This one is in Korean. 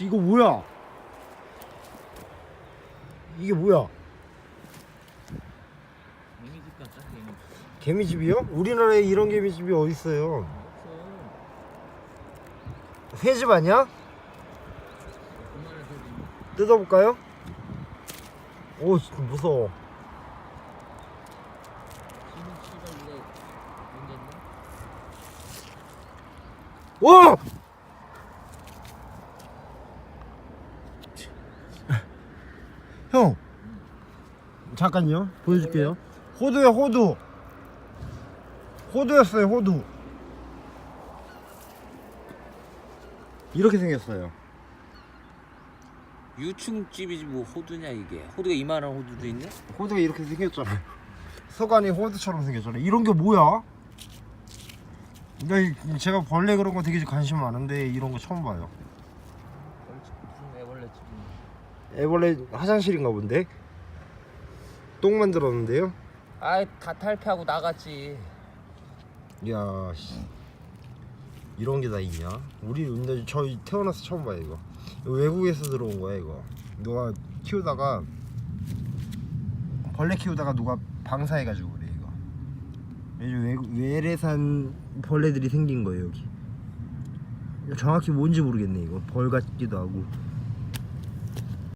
이거 뭐야? 이게 뭐야? 개미집이요? 우리나라에 이런 개미집이? 없어 새집 아니야? 뜯어볼까요? 오 진짜 무서워. 와! 형. 잠깐요. 보여줄게요. 호두야 호두. 호두였어요 호두. 이렇게 생겼어요. 유충집이지 뭐 호두냐 이게. 호두가 이만한 호두도 있네? 호두가 이렇게 생겼잖아요. 서간이 호두처럼 생겼잖아요. 이런 게 뭐야? 근데 제가 벌레 그런 거 되게 관심 많은데 이런 거 처음 봐요. 무슨 애벌레 집 애벌레 화장실인가 본데? 똥 만들었는데요? 아이 다 탈피하고 나갔지. 이야 씨. 이런 게 다 있냐? 우리 근데 저희 태어나서 처음 봐요 이거. 이거 외국에서 들어온 거야 이거. 누가 키우다가 벌레 키우다가 누가 방사해가지고 그래 이거. 요즘 외국 외래산 벌레들이 생긴 거예요 여기. 정확히 뭔지 모르겠네 이거. 벌 같기도 하고